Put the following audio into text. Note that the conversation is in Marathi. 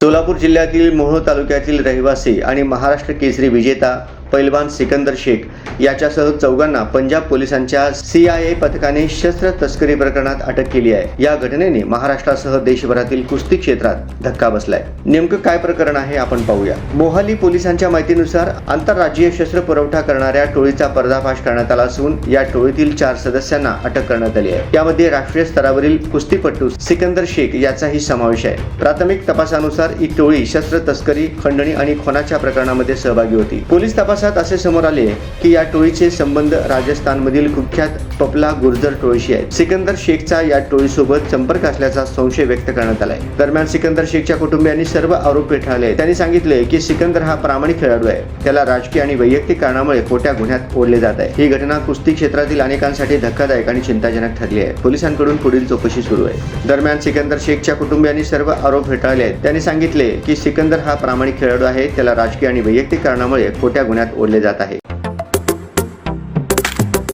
सोलापूर जिल्ह्यातील मोहोळ तालुक्यातील रहिवासी आणि महाराष्ट्र केसरी विजेता पैलवान सिकंदर शेख याच्यासह चौघांना पंजाब पोलिसांच्या सीआयए पथकाने शस्त्र तस्करी प्रकरणात अटक केली आहे. या घटनेने महाराष्ट्रासह देशभरातील कुस्ती क्षेत्रात धक्का बसलाय. नेमकं काय प्रकरण आहे आपण पाहूया. मोहाली पोलिसांच्या माहितीनुसार आंतरराज्यीय शस्त्र पुरवठा करणाऱ्या टोळीचा पर्दाफाश करण्यात आला असून या टोळीतील चार सदस्यांना अटक करण्यात आली आहे. यामध्ये राष्ट्रीय स्तरावरील कुस्तीपटू सिकंदर शेख याचाही समावेश आहे. प्राथमिक तपासानुसार ही टोळी शस्त्र तस्करी खंडणी आणि खोनाच्या प्रकरणामध्ये सहभागी होती. पोलीस तपास तपासात असे समोर आले की या टोळीचे संबंध राजस्थानमधील कुख्यात पपला गुर्जर टोळीशी आहे सिकंदर शेखचा या टोळीसोबत संपर्क असल्याचा संशय व्यक्त करण्यात आलाय. दरम्यान सिकंदर शेखच्या कुटुंबियांनी सर्व आरोप फेटाळले त्यांनी सांगितले की सिकंदर हा प्रामाणिक खेळाडू आहे. त्याला राजकीय आणि वैयक्तिक कारणामुळे खोट्या गुन्ह्यात ओढले जात आहे. ही घटना कुस्ती क्षेत्रातील अनेकांसाठी धक्कादायक आणि चिंताजनक ठरली आहे. पोलिसांकडून पुढील चौकशी सुरू आहे. दरम्यान सिकंदर शेखच्या कुटुंबियांनी सर्व आरोप फेटाळले आहेत. त्यांनी सांगितले की सिकंदर हा प्रामाणिक खेळाडू आहे. त्याला राजकीय आणि वैयक्तिक कारणामुळे खोट्या गुन्ह्यात ओढले जात आहे.